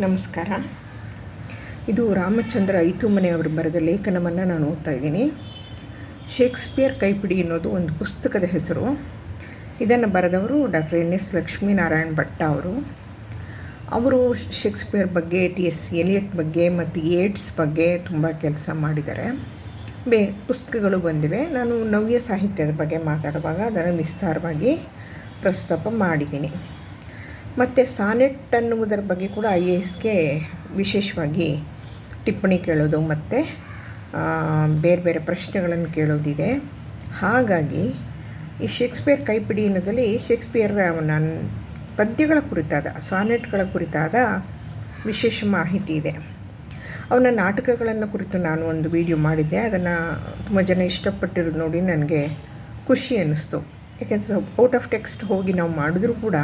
ನಮಸ್ಕಾರ. ಇದು ರಾಮಚಂದ್ರ ಐತುಮನೆ ಅವರು ಬರೆದ ಲೇಖನವನ್ನು ನಾನು ಓದ್ತಾ ಇದ್ದೀನಿ. ಶೇಕ್ಸ್ಪಿಯರ್ ಕೈಪಿಡಿ ಅನ್ನೋದು ಒಂದು ಪುಸ್ತಕದ ಹೆಸರು. ಇದನ್ನು ಬರೆದವರು doctor N S Lakshminarayan Bhatta ಅವರು. ಅವರು ಶೇಕ್ಸ್ಪಿಯರ್ ಬಗ್ಗೆ, ಟಿ ಎಸ್ ಎಲಿಯಟ್ ಬಗ್ಗೆ ಮತ್ತು ಏಡ್ಸ್ ಬಗ್ಗೆ ತುಂಬ ಕೆಲಸ ಮಾಡಿದ್ದಾರೆ. ಬೇ, ಪುಸ್ತಕಗಳು ಬಂದಿವೆ. ನಾನು ನವ್ಯ ಸಾಹಿತ್ಯದ ಬಗ್ಗೆ ಮಾತಾಡುವಾಗ ಅದನ್ನು ವಿಸ್ತಾರವಾಗಿ ಪ್ರಸ್ತಾಪ ಮಾಡಿದ್ದೀನಿ. ಮತ್ತು ಸಾನೆಟ್ ಅನ್ನುವುದರ ಬಗ್ಗೆ ಕೂಡ ಐ ಎ ಎಸ್ಗೆ ವಿಶೇಷವಾಗಿ ಟಿಪ್ಪಣಿ ಕೇಳೋದು ಮತ್ತು ಬೇರೆ ಬೇರೆ ಪ್ರಶ್ನೆಗಳನ್ನು ಕೇಳೋದಿದೆ. ಹಾಗಾಗಿ ಈ ಶೇಕ್ಸ್ಪಿಯರ್ ಕೈಪಿಡಿ ಅನ್ನೋದಲ್ಲಿ ಶೇಕ್ಸ್ಪಿಯರ್ ನನ್ನ ಪದ್ಯಗಳ ಕುರಿತಾದ, ಸಾನೆಟ್ಗಳ ಕುರಿತಾದ ವಿಶೇಷ ಮಾಹಿತಿ ಇದೆ. ಅವನ ನಾಟಕಗಳನ್ನು ಕುರಿತು ನಾನು ಒಂದು ವಿಡಿಯೋ ಮಾಡಿದ್ದೆ. ಅದನ್ನು ತುಂಬ ಜನ ಇಷ್ಟಪಟ್ಟಿರೋದು ನೋಡಿ ನನಗೆ ಖುಷಿ ಅನ್ನಿಸ್ತು. ಯಾಕೆಂದರೆ ಔಟ್ ಆಫ್ ಟೆಕ್ಸ್ಟ್ ಹೋಗಿ ನಾವು ಮಾಡಿದ್ರೂ ಕೂಡ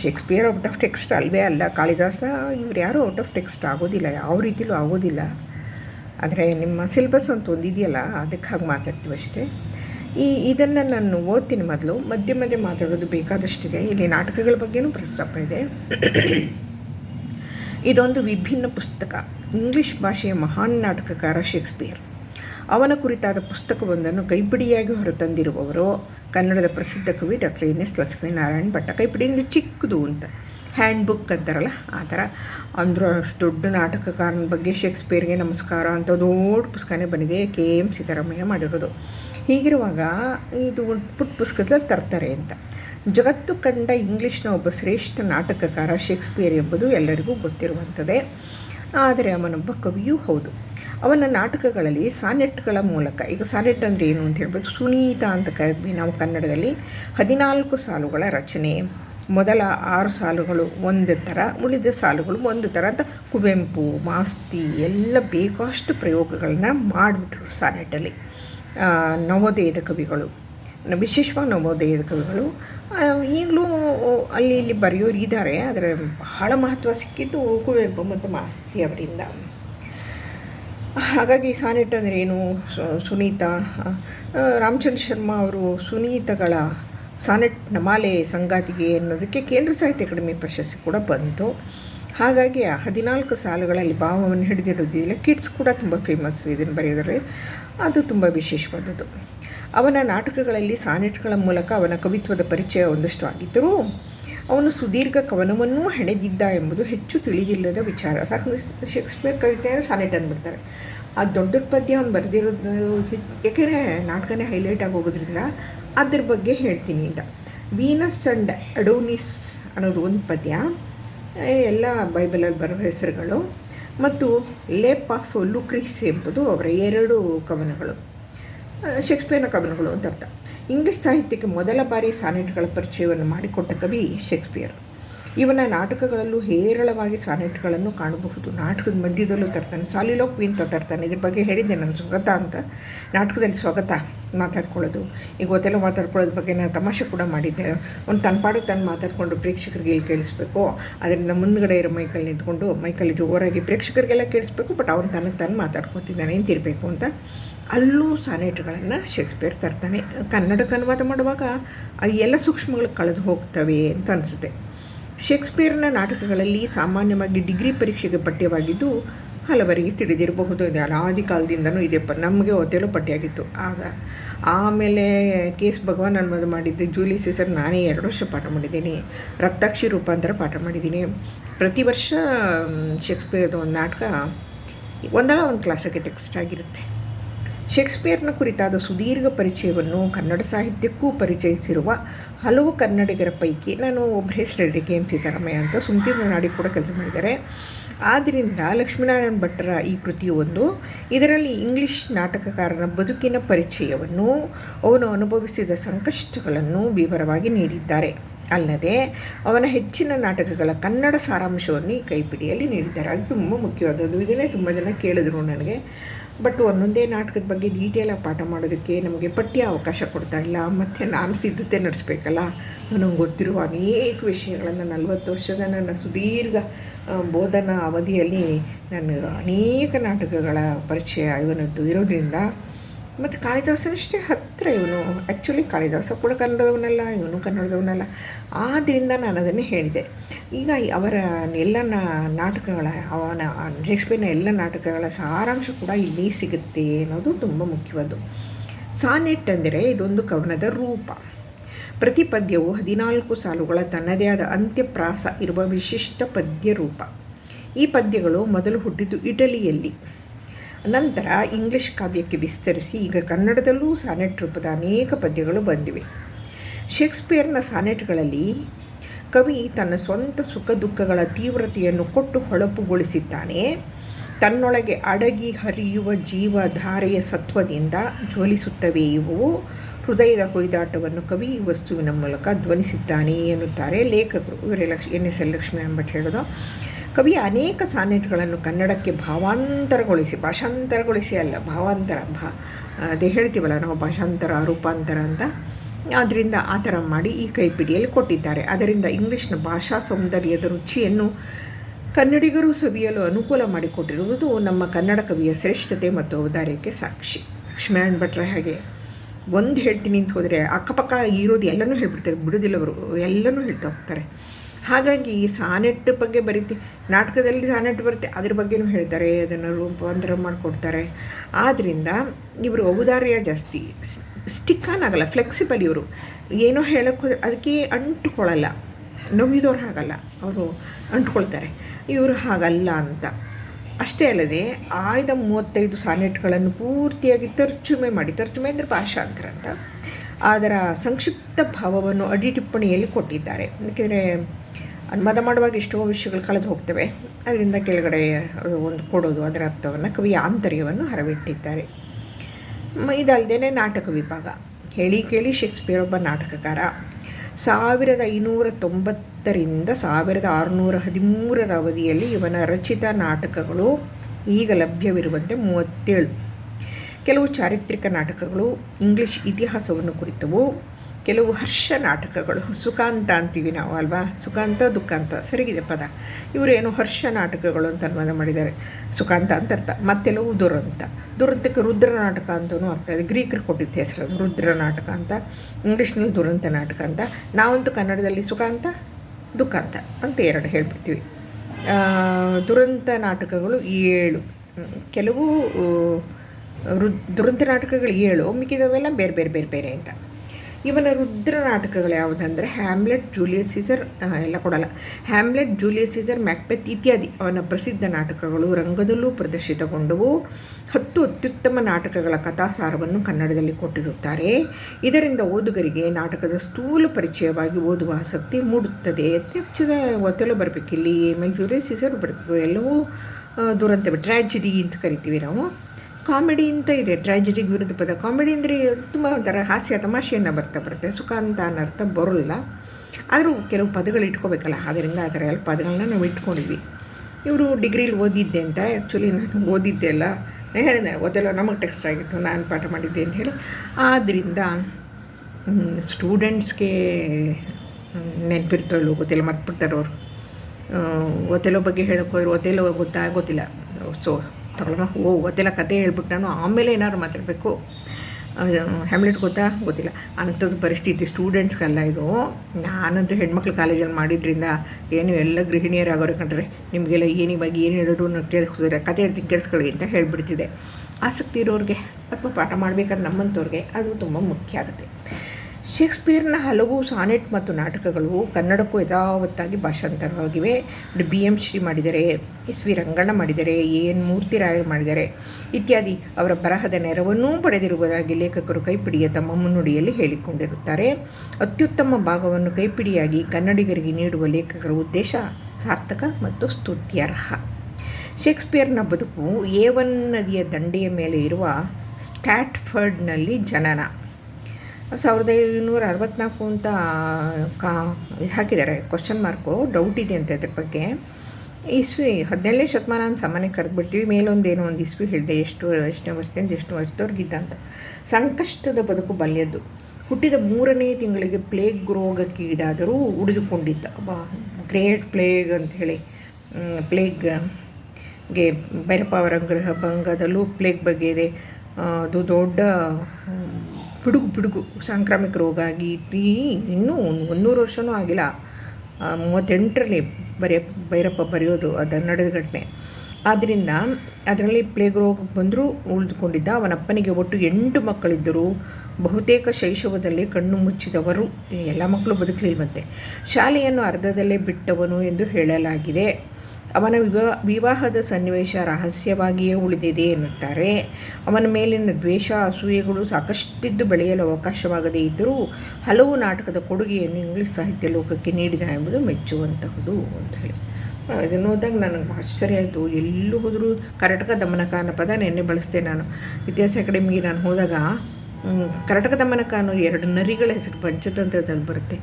ಶೇಕ್ಸ್ಪಿಯರ್ ಔಟ್ ಆಫ್ ಟೆಕ್ಸ್ಟ್ ಅಲ್ವೇ ಅಲ್ಲ, ಕಾಳಿದಾಸ ಇವ್ರು ಯಾರೂ ಔಟ್ ಆಫ್ ಟೆಕ್ಸ್ಟ್ ಆಗೋದಿಲ್ಲ, ಯಾವ ರೀತಿಲೂ ಆಗೋದಿಲ್ಲ. ಆದರೆ ನಿಮ್ಮ ಸಿಲೆಬಸ್ ಅಂತ ಒಂದಿದೆಯಲ್ಲ, ಅದಕ್ಕೆ ಹಾಗೆ ಮಾತಾಡ್ತೀವಿ ಅಷ್ಟೇ. ಈ ಇದನ್ನು ನಾನು ಓದ್ತೀನಿ ಮೊದಲು, ಮಧ್ಯೆ ಮಧ್ಯೆ ಮಾತಾಡೋದು ಬೇಕಾದಷ್ಟಿದೆ. ಇಲ್ಲಿ ನಾಟಕಗಳ ಬಗ್ಗೆನೂ ಪ್ರಸ್ತಾಪ ಇದೆ. ಇದೊಂದು ವಿಭಿನ್ನ ಪುಸ್ತಕ, ಇಂಗ್ಲಿಷ್ ಭಾಷೆಯ ಮಹಾನ್ ನಾಟಕಕಾರ ಶೇಕ್ಸ್ಪಿಯರ್. ಅವನ ಕುರಿತಾದ ಪುಸ್ತಕವೊಂದನ್ನು ಕೈಪಿಡಿಯಾಗಿ ಹೊರತಂದಿರುವವರು ಕನ್ನಡದ ಪ್ರಸಿದ್ಧ ಕವಿ doctor N S Lakshminarayana Bhatta ಕೈಪಿಡಿ ಅಂದರೆ ಚಿಕ್ಕದು ಅಂತ. ಹ್ಯಾಂಡ್ ಬುಕ್ ಅಂತಾರಲ್ಲ, ಆ ಥರ. ಅಂದರೂ ಅಷ್ಟು ದೊಡ್ಡ ನಾಟಕಕಾರನ ಬಗ್ಗೆ ಶೇಕ್ಸ್ಪಿಯರ್ಗೆ ನಮಸ್ಕಾರ ಅಂತ ದೊಡ್ಡ ಪುಸ್ತಕನೇ ಬಂದಿದೆ. ಕೆ. ಎಂ ಸಿದ್ದರಾಮಯ್ಯ ಮಾಡಿರೋದು. ಹೀಗಿರುವಾಗ ಇದು ಪುಟ್ಟ ಪುಸ್ತಕದಲ್ಲಿ ತರ್ತಾರೆ ಅಂತ. ಜಗತ್ತು ಕಂಡ ಇಂಗ್ಲೀಷ್ನ ಒಬ್ಬ ಶ್ರೇಷ್ಠ ನಾಟಕಕಾರ ಶೇಕ್ಸ್ಪಿಯರ್ ಎಂಬುದು ಎಲ್ಲರಿಗೂ ಗೊತ್ತಿರುವಂಥದ್ದೇ. ಆದರೆ ಅವನೊಬ್ಬ ಕವಿಯೂ ಹೌದು. ಅವನ ನಾಟಕಗಳಲ್ಲಿ ಸಾನೆಟ್ಗಳ ಮೂಲಕ, ಈಗ ಸಾನೆಟ್ ಅಂದರೆ ಏನು ಅಂತ ಹೇಳ್ಬೋದು? ಸುನೀತ ಅಂತ ಕವಿ ನಾವು ಕನ್ನಡದಲ್ಲಿ, ಹದಿನಾಲ್ಕು ಸಾಲುಗಳ ರಚನೆ. ಮೊದಲ ಆರು ಸಾಲುಗಳು ಒಂದು ಥರ, ಉಳಿದ ಸಾಲುಗಳು ಒಂದು ಥರ ಅಂತ ಕುವೆಂಪು, ಮಾಸ್ತಿ ಎಲ್ಲ ಬೇಕಷ್ಟು ಪ್ರಯೋಗಗಳನ್ನ ಮಾಡಿಬಿಟ್ರು ಸಾನೆಟಲ್ಲಿ. ನವೋದಯದ ಕವಿಗಳು, ವಿಶೇಷವಾಗಿ ನವೋದಯದ ಕವಿಗಳು. ಈಗಲೂ ಅಲ್ಲಿ ಇಲ್ಲಿ ಬರೆಯೋರು ಇದ್ದಾರೆ, ಆದರೆ ಬಹಳ ಮಹತ್ವ ಸಿಕ್ಕಿದ್ದು ಕುವೆಂಪು ಮತ್ತು ಮಾಸ್ತಿ ಅವರಿಂದ. ಹಾಗಾಗಿ ಸಾನೆಟ್ ಅಂದರೆ ಏನು? ಸುನೀತಾ ರಾಮಚಂದ್ರ ಶರ್ಮಾ ಅವರು ಸುನೀತಗಳ ಸಾನೆಟ್ ನಮಾಲೆ ಸಂಗಾತಿಗೆ ಅನ್ನೋದಕ್ಕೆ ಕೇಂದ್ರ ಸಾಹಿತ್ಯ ಅಕಾಡೆಮಿ ಪ್ರಶಸ್ತಿ ಕೂಡ ಬಂತು. ಹಾಗಾಗಿ ಆ ಹದಿನಾಲ್ಕು ಸಾಲುಗಳಲ್ಲಿ ಭಾವವನ್ನು ಹಿಡಿದಿರೋದಿಲ್ಲ ಕಿಡ್ಸ್ ಕೂಡ ತುಂಬ ಫೇಮಸ್ ಇದನ್ನು ಬರೆಯೋದ್ರೆ ಅದು ತುಂಬ ವಿಶೇಷವಾದದ್ದು. ಅವನ ನಾಟಕಗಳಲ್ಲಿ ಸಾನೆಟ್ಗಳ ಮೂಲಕ ಅವನ ಕವಿತ್ವದ ಪರಿಚಯ ಒಂದಷ್ಟು ಆಗಿದ್ದರೂ ಅವನು ಸುದೀರ್ಘ ಕವನವನ್ನೂ ಹೆಣೆದಿದ್ದ ಎಂಬುದು ಹೆಚ್ಚು ತಿಳಿದಿಲ್ಲದ ವಿಚಾರ. ಯಾಕಂದರೆ ಶೇಕ್ಸ್ಪಿಯರ್ ಕವಿತೆ ಸಾನೆಟ್ ಅಂದ್ಬಿಡ್ತಾರೆ ಆ ದೊಡ್ಡ ದೊಡ್ಡ ಪದ್ಯ ಅವ್ನು ಬರೆದಿರೋದು ಯಾಕೆಂದರೆ ನಾಟಕನೇ ಹೈಲೈಟ್ ಆಗೋಗೋದ್ರಿಂದ ಅದ್ರ ಬಗ್ಗೆ ಹೇಳ್ತೀನಿ ಅಂತ. ವೀನಸ್ ಆ್ಯಂಡ್ ಅಡೋನಿಸ್ ಅನ್ನೋದು ಒಂದು ಪದ್ಯ. ಎಲ್ಲ ಬೈಬಲಲ್ಲಿ ಬರೋ ಹೆಸರುಗಳು. ಮತ್ತು ಲೇಪ್ ಆಫ್ ಲುಕ್ರಿಸ್ ಎಂಬುದು ಅವರ ಎರಡು ಕವನಗಳು. ಶೇಕ್ಸ್ಪಿಯರ್ನ ಕವನಗಳು ಅಂತ ಅರ್ಥ. ಇಂಗ್ಲಿಷ್ ಸಾಹಿತ್ಯಕ್ಕೆ ಮೊದಲ ಬಾರಿ ಸಾನೆಟ್ಗಳ ಪರಿಚಯವನ್ನು ಮಾಡಿಕೊಟ್ಟ ಕವಿ ಶೇಕ್ಸ್ಪಿಯರ್. ಇವನ ನಾಟಕಗಳಲ್ಲೂ ಹೇರಳವಾಗಿ ಸಾನೆಟ್ಗಳನ್ನು ಕಾಣಬಹುದು. ನಾಟಕದ ಮಧ್ಯದಲ್ಲೂ ತರ್ತಾನೆ ಸಾಲಿಲೋಕ್ವಿ ಅಂತ ತರ್ತಾನೆ ಇದ್ರ ಬಗ್ಗೆ ಹೇಳಿದ್ದೆ ನನ್ನ ಸ್ವಾಗತ ಅಂತ. ನಾಟಕದಲ್ಲಿ ಸ್ವಾಗತ ಮಾತಾಡ್ಕೊಳ್ಳೋದು. ಈಗ ಗೊತ್ತೆಲ್ಲ ಮಾತಾಡ್ಕೊಳ್ಳೋದ್ರ ಬಗ್ಗೆ ನಾನು ತಮಾಷೆ ಕೂಡ ಮಾಡಿದ್ದೆ. ಒಂದು ತನ್ನ ಪಾಡು ತಾನು ಮಾತಾಡಿಕೊಂಡು ಪ್ರೇಕ್ಷಕರಿಗೆ ಇಲ್ಲಿ ಕೇಳಿಸ್ಬೇಕು. ಅದರಿಂದ ಮುಂದಗಡೆ ಇರೋ ಮೈಕಲ್ಲಿ ನಿಂತ್ಕೊಂಡು ಮೈಕಲ್ಲಿ ಜೋರಾಗಿ ಪ್ರೇಕ್ಷಕರಿಗೆಲ್ಲ ಕೇಳಿಸ್ಬೇಕು, ಬಟ್ ಅವ್ನು ತನಗೆ ತಾನು ಮಾತಾಡ್ಕೊತಿದ್ದಾನೆ ಅಂತಿರಬೇಕು ಅಂತ. ಅಲ್ಲೂ ಸಾನೆಟ್ಗಳನ್ನು ಶೇಕ್ಸ್ಪಿಯರ್ ತರ್ತಾನೆ. ಕನ್ನಡಕ್ಕೆ ಅನುವಾದ ಮಾಡುವಾಗ ಎಲ್ಲ ಸೂಕ್ಷ್ಮಗಳು ಕಳೆದು ಹೋಗ್ತವೆ ಅಂತ ಅನಿಸುತ್ತೆ. ಶೇಕ್ಸ್ಪಿಯರ್ನ ನಾಟಕಗಳಲ್ಲಿ ಸಾಮಾನ್ಯವಾಗಿ ಡಿಗ್ರಿ ಪರೀಕ್ಷೆಗೆ ಪಠ್ಯವಾಗಿದ್ದು ಹಲವರಿಗೆ ತಿಳಿದಿರಬಹುದು. ಇದೆ ಅನಾದಿ ಕಾಲದಿಂದನೂ ಇದೆಪ್ಪ ನಮಗೆ ಓದಲು ಪಠ್ಯಾಗಿತ್ತು ಆಗ ಆಮೇಲೆ ಕೆ ಎಸ್ ಭಗವಾನ್ ಅನುವಾದ ಮಾಡಿದ್ದೆ ಜೂಲಿ ಸೀಸರ್ ನಾನೇ ಎರಡು ವರ್ಷ ಪಾಠ ಮಾಡಿದ್ದೀನಿ. ರಕ್ತಾಕ್ಷಿ ರೂಪಾಂತರ ಪಾಠ ಮಾಡಿದ್ದೀನಿ. ಪ್ರತಿ ವರ್ಷ ಶೇಕ್ಸ್ಪಿಯರ್ದು ಒಂದು ನಾಟಕ ಒಂದಲ್ಲ, ಒಂದು ಕ್ಲಾಸಿಗೆ ಟೆಕ್ಸ್ಟ್ ಆಗಿರುತ್ತೆ. ಶೇಕ್ಸ್ಪಿಯರ್ನ ಕುರಿತಾದ ಸುದೀರ್ಘ ಪರಿಚಯವನ್ನು ಕನ್ನಡ ಸಾಹಿತ್ಯಕ್ಕೂ ಪರಿಚಯಿಸಿರುವ ಹಲವು ಕನ್ನಡಿಗರ ಪೈಕಿ ನಾನು ಒಬ್ಬರ ಹೆಸರು ಕೆ ಎಂ ಸೀತಾರಾಮಯ್ಯ ಅಂತ ಸುಮ್ತಿರ ನಾಡಿ ಕೂಡ ಕೆಲಸ ಮಾಡಿದ್ದಾರೆ. ಆದ್ದರಿಂದ ಲಕ್ಷ್ಮೀನಾರಾಯಣ ಭಟ್ಟರ ಈ ಕೃತಿಯು ಒಂದು. ಇದರಲ್ಲಿ ಇಂಗ್ಲಿಷ್ ನಾಟಕಕಾರನ ಬದುಕಿನ ಪರಿಚಯವನ್ನು ಅವನು ಅನುಭವಿಸಿದ ಸಂಕಷ್ಟಗಳನ್ನು ವಿವರವಾಗಿ ನೀಡಿದ್ದಾರೆ. ಅಲ್ಲದೆ ಅವನ ಹೆಚ್ಚಿನ ನಾಟಕಗಳ ಕನ್ನಡ ಸಾರಾಂಶವನ್ನು ಈ ಕೈಪಿಡಿಯಲ್ಲಿ ನೀಡಿದ್ದಾರೆ. ಅದು ತುಂಬ ಮುಖ್ಯವಾದದ್ದು. ಇದನ್ನೇ ತುಂಬ ಜನ ಕೇಳಿದ್ರು ನನಗೆ. ಬಟ್ ಒಂದೊಂದೇ ನಾಟಕದ ಬಗ್ಗೆ ಡೀಟೇಲಾಗಿ ಪಾಠ ಮಾಡೋದಕ್ಕೆ ನಮಗೆ ಪಠ್ಯ ಅವಕಾಶ ಕೊಡ್ತಾ ಇಲ್ಲ. ಮತ್ತು ನಾನು ಸಿದ್ಧತೆ ನಡೆಸ್ಬೇಕಲ್ಲ? ಸೊ ನಂಗೆ ಗೊತ್ತಿರುವ ಅನೇಕ ವಿಷಯಗಳನ್ನು ನಲವತ್ತು ವರ್ಷದ ನನ್ನ ಸುದೀರ್ಘ ಬೋಧನಾ ಅವಧಿಯಲ್ಲಿ ನಾನು ಅನೇಕ ನಾಟಕಗಳ ಪರಿಚಯ ಇವನದ್ದು ಇರೋದ್ರಿಂದ ಮತ್ತು ಕಾಳಿದಾಸನಷ್ಟೇ ಹತ್ತಿರ ಇವನು ಆ್ಯಕ್ಚುಲಿ ಕಾಳಿದಾಸ ಕೂಡ ಕನ್ನಡದವನಲ್ಲ, ಇವನು ಕನ್ನಡದವನಲ್ಲ. ಆದ್ದರಿಂದ ನಾನು ಅದನ್ನೇ ಹೇಳಿದೆ. ಈಗ ಅವರ ಎಲ್ಲ ನಾಟಕಗಳ, ಅವನ ರೇಷ್ಮೆನ ಎಲ್ಲ ನಾಟಕಗಳ ಸಾರಾಂಶ ಕೂಡ ಇಲ್ಲಿ ಸಿಗುತ್ತೆ ಅನ್ನೋದು ತುಂಬ ಮುಖ್ಯವಾದ್ದು. ಸಾನೆಟ್ ಅಂದರೆ ಇದೊಂದು ಕವನದ ರೂಪ. ಪ್ರತಿ ಪದ್ಯವು ಹದಿನಾಲ್ಕು ಸಾಲುಗಳ ತನ್ನದೇ ಆದ ಅಂತ್ಯಪ್ರಾಸ ಇರುವ ವಿಶಿಷ್ಟ ಪದ್ಯ ರೂಪ ಈ ಪದ್ಯಗಳು ಮೊದಲು ಹುಟ್ಟಿದ್ದು ಇಟಲಿಯಲ್ಲಿ. ನಂತರ ಇಂಗ್ಲಿಷ್ ಕಾವ್ಯಕ್ಕೆ ವಿಸ್ತರಿಸಿ ಈಗ ಕನ್ನಡದಲ್ಲೂ ಸಾನೆಟ್ ರೂಪದ ಅನೇಕ ಪದ್ಯಗಳು ಬಂದಿವೆ. ಶೇಕ್ಸ್ಪಿಯರ್ನ ಸಾನೆಟ್ಗಳಲ್ಲಿ ಕವಿ ತನ್ನ ಸ್ವಂತ ಸುಖ ದುಃಖಗಳ ತೀವ್ರತೆಯನ್ನು ಕೊಟ್ಟು ಹೊಳಪುಗೊಳಿಸಿದ್ದಾನೆ. ತನ್ನೊಳಗೆ ಅಡಗಿ ಹರಿಯುವ ಜೀವಧಾರೆಯ ಸತ್ವದಿಂದ ಜ್ವಲಿಸುತ್ತವೆ ಇವು. ಹೃದಯದ ಹೊಯ್ದಾಟವನ್ನು ಕವಿ ವಸ್ತುವಿನ ಮೂಲಕ ಧ್ವನಿಸಿದ್ದಾನೆ ಎನ್ನುತ್ತಾರೆ ಲೇಖಕರು. ಇವರೇ Lakshmi N S L Lakshmi ambat ಹೇಳೋದು. ಕವಿ ಅನೇಕ ಸಾನೆಟ್ಗಳನ್ನು ಕನ್ನಡಕ್ಕೆ ಭಾವಾಂತರಗೊಳಿಸಿ, ಭಾಷಾಂತರಗೊಳಿಸಿ ಅಲ್ಲ, ಭಾವಾಂತರ, ಭಾ, ಅದೇ ಹೇಳ್ತೀವಲ್ಲ ನಾವು ಭಾಷಾಂತರ, ರೂಪಾಂತರ ಅಂತ. ಆದ್ದರಿಂದ ಆ ಥರ ಮಾಡಿ ಈ ಕೈಪಿಡಿಯಲ್ಲಿ ಕೊಟ್ಟಿದ್ದಾರೆ. ಅದರಿಂದ ಇಂಗ್ಲೀಷ್ನ ಭಾಷಾ ಸೌಂದರ್ಯದ ರುಚಿಯನ್ನು ಕನ್ನಡಿಗರು ಸವಿಯಲು ಅನುಕೂಲ ಮಾಡಿಕೊಟ್ಟಿರುವುದು ನಮ್ಮ ಕನ್ನಡ ಕವಿಯ ಶ್ರೇಷ್ಠತೆ ಮತ್ತು ಔದಾರ್ಯಕ್ಕೆ ಸಾಕ್ಷಿ. ಲಕ್ಷ್ಮೀನಾರಾಯಣ ಭಟ್ರೆ ಹಾಗೆ ಒಂದು ಹೇಳ್ತೀನಿ ಅಂತ ಹೋದರೆ ಅಕ್ಕಪಕ್ಕ ಇರೋದು ಎಲ್ಲನೂ ಹೇಳ್ಬಿಡ್ತಾರೆ, ಬಿಡೋದಿಲ್ಲ ಅವರು, ಎಲ್ಲನೂ ಹೇಳ್ತಾ ಹೋಗ್ತಾರೆ. ಹಾಗಾಗಿ ಈ ಸಾನೆಟ್ ಬಗ್ಗೆ ಬರೀತಿ, ನಾಟಕದಲ್ಲಿ ಸಾನೆಟ್ ಬರುತ್ತೆ, ಅದ್ರ ಬಗ್ಗೆನೂ ಹೇಳ್ತಾರೆ, ಅದನ್ನು ರೂಪಾಂತರ ಮಾಡಿಕೊಡ್ತಾರೆ. ಆದ್ದರಿಂದ ಇವರು ಔದಾರ್ಯ ಜಾಸ್ತಿ. ಸ್ಟಿಕ್ ಆನ್ ಆಗಲ್ಲ, ಫ್ಲೆಕ್ಸಿಬಲ್ ಇವರು. ಏನೋ ಹೇಳೋಕ್ಕೆ ಅದಕ್ಕೆ ಅಂಟ್ಕೊಳ್ಳಲ್ಲ ನೋವಿದವ್ರು ಹಾಗಲ್ಲ, ಅವರು ಅಂಟ್ಕೊಳ್ತಾರೆ. ಇವರು ಹಾಗಲ್ಲ ಅಂತ. ಅಷ್ಟೇ ಅಲ್ಲದೆ ಆಯ್ದ ಮೂವತ್ತೈದು ಸಾನೆಟ್ಗಳನ್ನು ಪೂರ್ತಿಯಾಗಿ ತರ್ಜುಮೆ ಮಾಡಿ, ತರ್ಜುಮೆ ಅಂದರೆ ಭಾಷಾಂತರ ಅಂತ, ಅದರ ಸಂಕ್ಷಿಪ್ತ ಭಾವವನ್ನು ಅಡಿ ಟಿಪ್ಪಣಿಯಲ್ಲಿ ಕೊಟ್ಟಿದ್ದಾರೆ. ಏಕೆಂದರೆ ಅನುವಾದ ಮಾಡುವಾಗ ಎಷ್ಟೋ ವಿಷಯಗಳು ಕಳೆದು ಹೋಗ್ತವೆ. ಅದರಿಂದ ಕೆಳಗಡೆ ಒಂದು ಕೊಡೋದು, ಅದರ ಅರ್ಥವನ್ನು ಕವಿಯ ಆಂತರ್ಯವನ್ನು ಹರವಿಟ್ಟಿದ್ದಾರೆ. ಇದಲ್ಲದೆ ನಾಟಕ ವಿಭಾಗ. ಹೇಳಿ ಕೇಳಿ ಶೇಕ್ಸ್ಪಿಯರ್ ಒಬ್ಬ ನಾಟಕಕಾರ. ಸಾವಿರದ ಐನೂರ ತೊಂಬತ್ತರಿಂದ ಸಾವಿರದ ಆರುನೂರ ಹದಿಮೂರರ ಅವಧಿಯಲ್ಲಿ ಇವನ ರಚಿತ ನಾಟಕಗಳು ಈಗ ಲಭ್ಯವಿರುವಂತೆ ಮೂವತ್ತೇಳು. ಕೆಲವು ಚಾರಿತ್ರಿಕ ನಾಟಕಗಳು, ಇಂಗ್ಲಿಷ್ ಇತಿಹಾಸವನ್ನು ಕುರಿತವು. ಕೆಲವು ಹರ್ಷ ನಾಟಕಗಳು. ಸುಖಾಂತ ಅಂತೀವಿ ನಾವು, ಅಲ್ವಾ? ಸುಖಾಂತ ದುಃಖಾಂತ ಸರಿಗಿದೆ ಪದ. ಇವರೇನು ಹರ್ಷ ನಾಟಕಗಳು ಅಂತ ಅನುವಾದ ಮಾಡಿದ್ದಾರೆ. ಸುಖಾಂತ ಅಂತ ಅರ್ಥ. ಮತ್ತೆಲ್ಲವೂ ದುರಂತ. ದುರಂತಕ್ಕೆ ರುದ್ರ ನಾಟಕ ಅಂತಲೂ ಅರ್ಥ ಇದೆ. ಗ್ರೀಕರು ಕೊಟ್ಟಿದ್ದ ಹೆಸರು ರುದ್ರ ನಾಟಕ ಅಂತ. ಇಂಗ್ಲೀಷ್ನಲ್ಲಿ ದುರಂತ ನಾಟಕ ಅಂತ. ನಾವಂತೂ ಕನ್ನಡದಲ್ಲಿ ಸುಖಾಂತ ದುಃಖಾಂತ ಅಂತ ಎರಡು ಹೇಳ್ಬಿಡ್ತೀವಿ. ದುರಂತ ನಾಟಕಗಳು ಏಳು. ಕೆಲವು, ರುದ್, ದುರಂತ ನಾಟಕಗಳು ಏಳು. ಮಿಕ್ಕಿದವೆಲ್ಲ ಬೇರೆ ಬೇರೆ ಬೇರೆ ಬೇರೆ ಅಂತ. ಇವನ ರುದ್ರ ನಾಟಕಗಳು ಯಾವುದಂದರೆ ಹ್ಯಾಮ್ಲೆಟ್, ಜೂಲಿಯಸ್ ಸೀಸರ್ ಎಲ್ಲ ಕೊಡಲ್ಲ. ಹ್ಯಾಮ್ಲೆಟ್, ಜೂಲಿಯಸ್ ಸೀಸರ್, ಮ್ಯಾಕ್ಬೆತ್ ಇತ್ಯಾದಿ ಅವನ ಪ್ರಸಿದ್ಧ ನಾಟಕಗಳು ರಂಗದಲ್ಲೂ ಪ್ರದರ್ಶಿತಗೊಂಡವು. ಹತ್ತು ಅತ್ಯುತ್ತಮ ನಾಟಕಗಳ ಕಥಾಸಾರವನ್ನು ಕನ್ನಡದಲ್ಲಿ ಕೊಟ್ಟಿರುತ್ತಾರೆ. ಇದರಿಂದ ಓದುಗರಿಗೆ ನಾಟಕದ ಸ್ಥೂಲ ಪರಿಚಯವಾಗಿ ಓದುವ ಆಸಕ್ತಿ ಮೂಡುತ್ತದೆ. ಅತ್ಯಕ್ಷದ ಒತ್ತಲು ಬರಬೇಕಿಲ್ಲಿ ಆಮೇಲೆ ಜೂಲಿಯಸ್ ಸೀಸರ್ ಬರಬೇಕು, ಎಲ್ಲವೂ ದುರಂತ ಟ್ರ್ಯಾಜಿಡಿ ಅಂತ ಕರಿತೀವಿ ನಾವು. ಕಾಮಿಡಿ ಅಂತ ಇದೆ. ಟ್ರ್ಯಾಜಿಡಿಗೆ ವಿರುದ್ಧ ಪದ. ಕಾಮಿಡಿ ಅಂದರೆ ತುಂಬ ಒಂಥರ ಹಾಸ್ಯ ತಮಾಷೆಯನ್ನು ಬರ್ತಾ ಬರುತ್ತೆ. ಸುಖ ಅಂತ ಅನ್ನರ್ಥ ಬರೋಲ್ಲ. ಆದರೂ ಕೆಲವು ಪದಗಳು ಇಟ್ಕೋಬೇಕಲ್ಲ. ಅದರಿಂದ ಆ ಥರ ಎಲ್ಲ ಪದಗಳನ್ನ ನಾವು ಇಟ್ಕೊಂಡಿದ್ವಿ. ಇವರು ಡಿಗ್ರೀಲಿ ಓದಿದ್ದೆ ಅಂತ. ಆ್ಯಕ್ಚುಲಿ ನಾನು ಓದಿದ್ದೆ ಅಲ್ಲ. ನಾನು ಹೇಳಿದೆ ಓದಲ್ಲ ನಮಗೆ ಟೆಕ್ಸ್ಟ್ ಆಗಿತ್ತು. ನಾನು ಪಾಠ ಮಾಡಿದ್ದೆ ಅಂತ ಹೇಳಿ. ಆದ್ದರಿಂದ ಸ್ಟೂಡೆಂಟ್ಸ್ಗೆ ನೆನಪಿರ್ತವಲ್ಲ ಗೊತ್ತಿಲ್ಲ ಮರ್ತ್ಬಿಡ್ತಾರೆ ಅವರು ಓದೆಲ್ಲೋ ಬಗ್ಗೆ ಹೇಳೋಕೆ ಹೋದ್ರೆ, ಓದೆಲ್ಲೋ ಗೊತ್ತಾ, ಗೊತ್ತಿಲ್ಲ. ಸೊ ತಗೊಳ್ಳೋಣ ಓ, ಗೊತ್ತಿಲ್ಲ, ಕತೆ ಹೇಳ್ಬಿಟ್ಟು ನಾನು ಆಮೇಲೆ ಏನಾದ್ರು ಮಾತಾಡಬೇಕು. ಹ್ಯಾಮ್ಲೆಟ್ ಗೊತ್ತಾ? ಗೊತ್ತಿಲ್ಲ. ಅಂಥದ್ದು ಪರಿಸ್ಥಿತಿ ಸ್ಟೂಡೆಂಟ್ಸ್ಗೆಲ್ಲ ಇದು. ನಾನಂತೂ ಹೆಣ್ಮಕ್ಳು ಕಾಲೇಜಲ್ಲಿ ಮಾಡಿದ್ರಿಂದ ಏನು ಎಲ್ಲ ಗೃಹಿಣಿಯರು ಆಗೋರು ಕಂಡ್ರೆ ನಿಮಗೆಲ್ಲ ಏನು ಇವಾಗ ಏನು ಹೇಳೋದು ಕೇಳಿಸ್ಕೋದ್ರೆ ಕತೆ ಕೇಳಿಸ್ಕೊಳ್ಳಿ ಅಂತ ಹೇಳಿಬಿಡ್ತಿದೆ ಆಸಕ್ತಿ ಇರೋರಿಗೆ ಅಥವಾ ಪಾಠ ಮಾಡಬೇಕಾದ್ರೆ ನಮ್ಮಂಥವ್ರಿಗೆ ಅದು ತುಂಬ ಮುಖ್ಯ ಆಗುತ್ತೆ. ಶೇಕ್ಸ್ಪಿಯರ್ನ ಹಲವು ಸಾನೆಟ್ ಮತ್ತು ನಾಟಕಗಳು ಕನ್ನಡಕ್ಕೂ ಯಥಾವತ್ತಾಗಿ ಭಾಷಾಂತರವಾಗಿವೆ. ಬಿ. ಎಂ. ಶ್ರೀ ಮಾಡಿದರೆ, ಎಸ್. ವಿ. ರಂಗಣ್ಣ ಮಾಡಿದರೆ, ಎ. ಎನ್. ಮೂರ್ತಿರಾಯರು ಮಾಡಿದ್ದಾರೆ ಇತ್ಯಾದಿ ಅವರ ಬರಹದ ನೆರವನ್ನೂ ಪಡೆದಿರುವುದಾಗಿ ಲೇಖಕರು ಕೈಪಿಡಿಯ ತಮ್ಮ ಮುನ್ನುಡಿಯಲ್ಲಿ ಹೇಳಿಕೊಂಡಿರುತ್ತಾರೆ. ಅತ್ಯುತ್ತಮ ಭಾಗವನ್ನು ಕೈಪಿಡಿಯಾಗಿ ಕನ್ನಡಿಗರಿಗೆ ನೀಡುವ ಲೇಖಕರ ಉದ್ದೇಶ ಸಾರ್ಥಕ ಮತ್ತು ಸ್ತುತ್ಯರ್ಹ. ಶೇಕ್ಸ್ಪಿಯರ್ನ ಬದುಕು ಏವನ್ ನದಿಯ ದಂಡೆಯ ಮೇಲೆ ಇರುವ ಸ್ಟ್ಯಾಟ್ಫರ್ಡ್ನಲ್ಲಿ ಜನನ. ಸಾವಿರದ ಐನೂರ ಅರವತ್ತ್ನಾಲ್ಕು ಅಂತ, ಕಾ, ಹಾಕಿದ್ದಾರೆ ಕ್ವಶನ್ ಮಾರ್ಕು ಡೌಟ್ ಇದೆ ಅಂತ ಅದ್ರ ಬಗ್ಗೆ. ಇಸ್ವಿ ಹದಿನೇಳನೇ ಶತಮಾನ ಅಂತ ಸಾಮಾನ್ಯ ಕರೆದ್ಬಿಡ್ತೀವಿ. ಮೇಲೊಂದು ಏನೋ ಒಂದು ಇಸ್ವಿ ಹೇಳಿದೆ, ಎಷ್ಟು ಎಷ್ಟನೇ ವರ್ಷದಿಂದ ಎಷ್ಟು ವರ್ಷದವ್ರಿಗಿದ್ದ ಅಂತ. ಸಂಕಷ್ಟದ ಬದುಕು ಬಲ್ಯದ್ದು. ಹುಟ್ಟಿದ ಮೂರನೇ ತಿಂಗಳಿಗೆ ಪ್ಲೇಗ್ ರೋಗಕ್ಕೀಡಾದರೂ ಉಳಿದುಕೊಂಡಿದ್ದ. ಬಾ ಗ್ರೇಟ್ ಪ್ಲೇಗ್ ಅಂಥೇಳಿ ಪ್ಲೇಗ್ಗೆ ಭೈರಪ್ಪ ಅವರ ಗೃಹ ಭಂಗದಲ್ಲೂ ಪ್ಲೇಗ್ ಬಗ್ಗೆ ಇದೆ. ಅದು ದೊಡ್ಡ ಪಿಡುಗು ಪಿಡುಗು, ಸಾಂಕ್ರಾಮಿಕ ರೋಗ ಆಗಿ ಇನ್ನೂ ಒಂದೂರು ವರ್ಷವೂ ಆಗಿಲ್ಲ. ಮೂವತ್ತೆಂಟರಲ್ಲಿ ಬರೆಯ ಭೈರಪ್ಪ ಬರೆಯೋದು ಅದು ನಡೆದ ಘಟನೆ. ಆದ್ದರಿಂದ ಅದರಲ್ಲಿ ಪ್ಲೇಗ್ ರೋಗಕ್ಕೆ ಬಂದರೂ ಉಳಿದುಕೊಂಡಿದ್ದ. ಅವನಪ್ಪನಿಗೆ ಒಟ್ಟು ಎಂಟು ಮಕ್ಕಳಿದ್ದರು. ಬಹುತೇಕ ಶೈಶವದಲ್ಲಿ ಕಣ್ಣು ಮುಚ್ಚಿದವರು. ಎಲ್ಲ ಮಕ್ಕಳು ಬದುಕಲಿಲ್ವಂತೆ. ಶಾಲೆಯನ್ನು ಅರ್ಧದಲ್ಲೇ ಬಿಟ್ಟವನು ಎಂದು ಹೇಳಲಾಗಿದೆ. ಅವನ ವಿವಾ, ವಿವಾಹದ ಸನ್ನಿವೇಶ ರಹಸ್ಯವಾಗಿಯೇ ಉಳಿದಿದೆ ಎನ್ನುತ್ತಾರೆ. ಅವನ ಮೇಲಿನ ದ್ವೇಷ, ಅಸೂಯೆಗಳು ಸಾಕಷ್ಟಿದ್ದು ಬೆಳೆಯಲು ಅವಕಾಶವಾಗದೇ ಇದ್ದರೂ ಹಲವು ನಾಟಕದ ಕೊಡುಗೆಯನ್ನು ಇಂಗ್ಲಿಷ್ ಸಾಹಿತ್ಯ ಲೋಕಕ್ಕೆ ನೀಡಿದ ಎಂಬುದು ಮೆಚ್ಚುವಂತಹುದು ಅಂತ ಹೇಳಿ. ಇದನ್ನು ಹೋದಾಗ ನನಗೆ ಆಶ್ಚರ್ಯ ಆಯಿತು. ಎಲ್ಲೂ ಹೋದರೂ ಕರ್ನಾಟಕ ದಮನಕ ಅನ್ನೋ ಪದ ನೆನ್ನೆ ಬಳಸ್ತೇನೆ ನಾನು. ಇತಿಹಾಸ ಅಕಾಡೆಮಿಗೆ ನಾನು ಹೋದಾಗ ಮ್, ಕರ್ನಾಟಕ ದಮನಕ ಅನ್ನೋ ಎರಡು ನರಿಗಳ ಹೆಸರು ಪಂಚತಂತ್ರದಲ್ಲಿ ಬರುತ್ತೆ.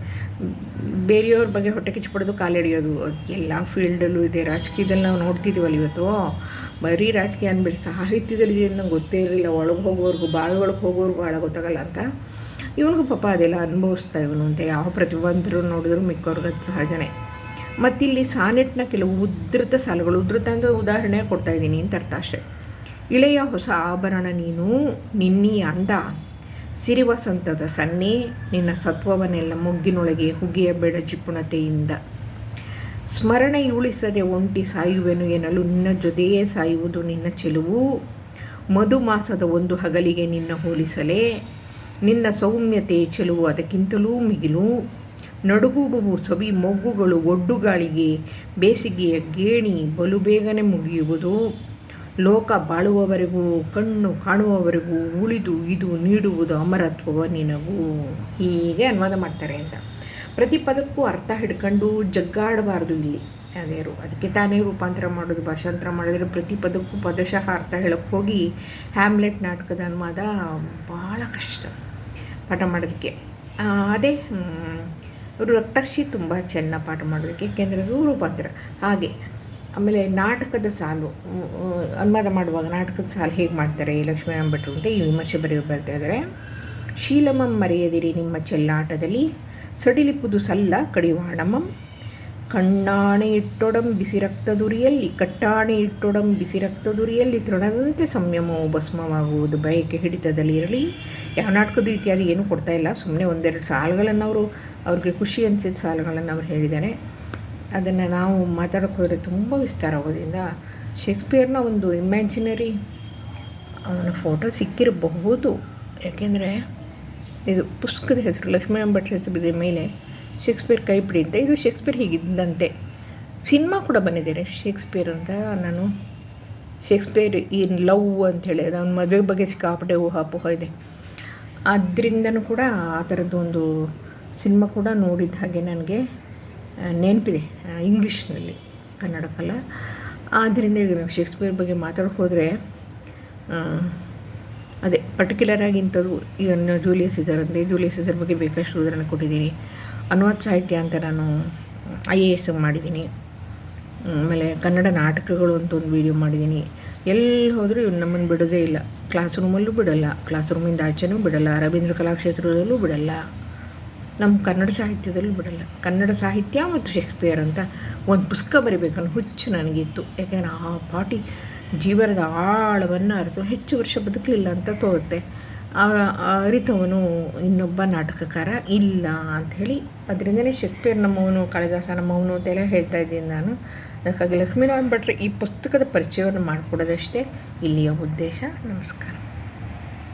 ಬೇರೆಯವ್ರ ಬಗ್ಗೆ ಹೊಟ್ಟೆ ಕಿಚ್ಚಪಡೋದು ಕಾಲೆಳೆಯೋದು ಎಲ್ಲ ಫೀಲ್ಡಲ್ಲೂ ಇದೆ. ರಾಜಕೀಯದಲ್ಲಿ ನಾವು ನೋಡ್ತಿದ್ದೀವಲ್ಲ ಇವತ್ತು. ಬರೀ ರಾಜಕೀಯ ಅಂದ್ಬಿಟ್ಟು ಸಾಹಿತ್ಯದಲ್ಲಿ ನಂಗೆ ಗೊತ್ತೇ ಇರಲಿಲ್ಲ. ಒಳಗೆ ಹೋಗೋರ್ಗು ಬಾವಿ ಒಳಗೆ ಹೋಗೋರ್ಗು ಭಾಳ ಗೊತ್ತಾಗಲ್ಲ ಅಂತ. ಇವನಿಗೂ ಪಾಪ ಅದೆಲ್ಲ ಅನುಭವಿಸ್ತಾ ಇವನು ಅಂತ. ಯಾವ ಪ್ರತಿಭಾವಂತರು ನೋಡಿದ್ರು ಮಿಕ್ಕವ್ರಿಗೆ ಅದು ಸಹಜನೇ. ಮತ್ತಿಲ್ಲಿ ಸಾನೆಟ್ನ ಕೆಲವು ಉದ್ಧೃತ ಸಾಲುಗಳು ಉದ್ಧೃತ ಅಂದರೆ ಉದಾಹರಣೆ ಕೊಡ್ತಾ ಇದ್ದೀನಿ ಅಂತ ಅರ್ಥ ಅಷ್ಟೇ. ಇಳೆಯ ಹೊಸ ಆಭರಣ ನೀನು ನಿನ್ನಿ ಅಂದ ಸಿರಿವಸಂತದ ಸನ್ನೆ ನಿನ್ನ ಸತ್ವವನ್ನೆಲ್ಲ ಮುಗ್ಗಿನೊಳಗೆ ಹುಗಿಯಬೇಡ ಸ್ಮರಣೆ ಉಳಿಸದೆ ಒಂಟಿ ಸಾಯುವೆನು ಎನ್ನಲು ನಿನ್ನ ಜೊತೆಯೇ ಸಾಯುವುದು ನಿನ್ನ ಚೆಲುವು. ಮಧುಮಾಸದ ಒಂದು ಹಗಲಿಗೆ ನಿನ್ನ ಹೋಲಿಸಲೇ, ನಿನ್ನ ಸೌಮ್ಯತೆ ಚೆಲುವು ಅದಕ್ಕಿಂತಲೂ ಮಿಗಿಲು. ನಡುಗುಬು ಸವಿ ಮೊಗ್ಗುಗಳು ಒಡ್ಡುಗಾಳಿಗೆ ಬೇಸಿಗೆಯ ಗೇಣಿ ಬಲು ಬೇಗನೆ ಮುಗಿಯುವುದು. ಲೋಕ ಬಾಳುವವರೆಗೂ, ಕಣ್ಣು ಕಾಣುವವರೆಗೂ, ಉಳಿದು ಇದು ನೀಡುವುದು ಅಮರತ್ವವ ನಿನಗೂ. ಹೀಗೆ ಅನುವಾದ ಮಾಡ್ತಾರೆ ಅಂತ. ಪ್ರತಿ ಪದಕ್ಕೂ ಅರ್ಥ ಹಿಡ್ಕೊಂಡು ಜಗ್ಗಾಡಬಾರ್ದು ಇಲ್ಲಿ. ಅದೇರು ಅದಕ್ಕೆ ತಾನೇ ರೂಪಾಂತರ ಮಾಡೋದು, ಭಾಷಾಂತರ ಮಾಡಿದ್ರೆ ಪ್ರತಿ ಪದಕ್ಕೂ ಪದಶಃ ಅರ್ಥ ಹೇಳಕ್ಕೆ ಹೋಗಿ ಹ್ಯಾಮ್ಲೆಟ್ ನಾಟಕದ ಅನುವಾದ ಭಾಳ ಕಷ್ಟ ಪಾಠ ಮಾಡೋದಕ್ಕೆ. ಅದೇ ರಕ್ತಾಕ್ಷಿ ತುಂಬ ಚೆನ್ನಾಗಿ ಪಾಠ ಮಾಡೋದಕ್ಕೆ ಏಕೆಂದರೆ ರೂಪಾಂತರ. ಹಾಗೆ ಆಮೇಲೆ ನಾಟಕದ ಸಾಲು ಅನುವಾದ ಮಾಡುವಾಗ ನಾಟಕದ ಸಾಲು ಹೇಗೆ ಮಾಡ್ತಾರೆ? ಲಕ್ಷ್ಮೀನಾರಾಯಣ ಭಟ್ರು ಅಂತ ಈ ವಿಮರ್ಶೆ ಬರೆಯೋ ಬರ್ತಾ ಇದ್ದಾರೆ ಶೀಲಮಂ ಮರೆಯದಿರಿ ನಿಮ್ಮ ಚೆಲ್ಲಾಟದಲ್ಲಿ, ಸಡಿಲಿಪುದು ಸಲ್ಲ ಕಡಿವಾಣಮಂ ಕಣ್ಣಾಣೆ ಇಟ್ಟೊಡಂ ಬಿಸಿ ರಕ್ತದುರಿಯಲ್ಲಿ ಕಟ್ಟಾಣೆ ಇಟ್ಟೊಡಂ ಬಿಸಿ ರಕ್ತದುರಿಯಲ್ಲಿ ತೃಣದಂತೆ ಸಂಯಮವು ಭಸ್ಮವಾಗುವುದು ಬಯಕೆ ಹಿಡಿತದಲ್ಲಿ ಇರಲಿ. ಯಾವ ನಾಟಕದ್ದು ಇತ್ಯಾದಿ ಏನೂ ಕೊಡ್ತಾ ಇಲ್ಲ. ಸುಮ್ಮನೆ ಒಂದೆರಡು ಸಾಲುಗಳನ್ನು ಅವರು, ಅವ್ರಿಗೆ ಖುಷಿ ಅನಿಸಿದ ಸಾಲುಗಳನ್ನು ಅವ್ರು ಹೇಳಿದ್ದಾರೆ. ಅದನ್ನು ನಾವು ಮಾತಾಡೋಕ್ಕೋದ್ರೆ ತುಂಬ ವಿಸ್ತಾರ ಆಗೋದ್ರಿಂದ ಶೇಕ್ಸ್ಪಿಯರ್ನ ಒಂದು ಇಮ್ಯಾಜಿನರಿ ಅವನ ಫೋಟೋ ಸಿಕ್ಕಿರಬಹುದು. ಯಾಕೆಂದರೆ ಇದು ಪುಸ್ತಕದ ಹೆಸರು ಹೆಸರು ಬಿದ್ದ ಮೇಲೆ ಶೇಕ್ಸ್ಪಿಯರ್ ಕೈ ಅಂತ ಇದು ಶೇಕ್ಸ್ಪಿಯರ್ ಹೀಗಿದ್ದಂತೆ. ಸಿನಿಮಾ ಕೂಡ ಬಂದಿದ್ದಾರೆ ಶೇಕ್ಸ್ಪಿಯರ್ ಅಂತ. ನಾನು ಶೇಕ್ಸ್ಪಿಯರ್ ಇನ್ ಲವ್ ಅಂಥೇಳಿ ಅದು ಅವ್ನ ಮದುವೆ ಬಗ್ಗೆ ಸಿಕ್ಕಾಪಟ್ಟೆ ಊಹಾಪೋಹ ಇದೆ. ಅದರಿಂದನೂ ಕೂಡ ಆ ಥರದ್ದು ಒಂದು ಸಿನಿಮಾ ಕೂಡ ನೋಡಿದ ಹಾಗೆ ನನಗೆ ನೆನಪಿದೆ ಇಂಗ್ಲೀಷ್ನಲ್ಲಿ ಕನ್ನಡಕ್ಕಲ್ಲ ಆದ್ದರಿಂದ ಈಗ ನಾವು ಶೇಕ್ಸ್ಪಿಯರ್ ಬಗ್ಗೆ ಮಾತಾಡೋಕೆ ಅದೇ ಪರ್ಟಿಕ್ಯುಲರ್ ಆಗಿ ಇಂಥದ್ದು ಈಗ ಜೂಲಿಯಸ್ ಸೀಸರ್ ಅಂದರೆ, ಜೂಲಿಯಸ್ ಸೀಸರ್ ಬಗ್ಗೆ ಬೇಕಷ್ಟು ಉದಾಹರಣೆ ಕೊಟ್ಟಿದ್ದೀನಿ. ಅನುವಾದ ಸಾಹಿತ್ಯ ಅಂತ ನಾನು ಐ ಎ ಎಸ್ ಮಾಡಿದ್ದೀನಿ. ಆಮೇಲೆ ಕನ್ನಡ ನಾಟಕಗಳು ಅಂತ ಒಂದು ವೀಡಿಯೋ ಮಾಡಿದ್ದೀನಿ. ಎಲ್ಲಿ ಹೋದರೂ ಇವ್ನು ನಮ್ಮನ್ನು ಬಿಡೋದೇ ಇಲ್ಲ. ಕ್ಲಾಸ್ ರೂಮಲ್ಲೂ ಬಿಡಲ್ಲ. ಕ್ಲಾಸ್ ರೂಮಿಂದ ಆಚೆನೂ ಬಿಡಲ್ಲ. ರವೀಂದ್ರ ಕಲಾಕ್ಷೇತ್ರದಲ್ಲೂ ಬಿಡಲ್ಲ. ನಮ್ಮ ಕನ್ನಡ ಸಾಹಿತ್ಯದಲ್ಲೂ ಬಿಡಲ್ಲ. ಕನ್ನಡ ಸಾಹಿತ್ಯ ಮತ್ತು ಶೇಕ್ಸ್ಪಿಯರ್ ಅಂತ ಒಂದು ಪುಸ್ತಕ ಬರಿಬೇಕನ್ನೋ ಹುಚ್ಚು ನನಗಿತ್ತು. ಯಾಕೆಂದರೆ ಆ ಪಾಟಿ ಜೀವನದ ಆಳವನ್ನು ಅರಿತು ಹೆಚ್ಚು ವರ್ಷ ಬದುಕಲಿಲ್ಲ ಅಂತ ತೋರುತ್ತೆ. ಅರಿತವನು ಇನ್ನೊಬ್ಬ ನಾಟಕಕಾರ ಇಲ್ಲ ಅಂಥೇಳಿ ಅದರಿಂದಲೇ ಶೇಕ್ಸ್ಪಿಯರ್ ನಮ್ಮವನು, ಕಾಳಿದಾಸ ನಮ್ಮವನು ಅಂತೆಲ್ಲ ಹೇಳ್ತಾ ಇದ್ದೀನಿ ನಾನು. ಅದಕ್ಕಾಗಿ ಲಕ್ಷ್ಮೀನಾರಾಯಣ ಭಟ್ರು ಈ ಪುಸ್ತಕದ ಪರಿಚಯವನ್ನು ಮಾಡಿಕೊಡೋದಷ್ಟೇ ಇಲ್ಲಿಯ ಉದ್ದೇಶ. ನಮಸ್ಕಾರ.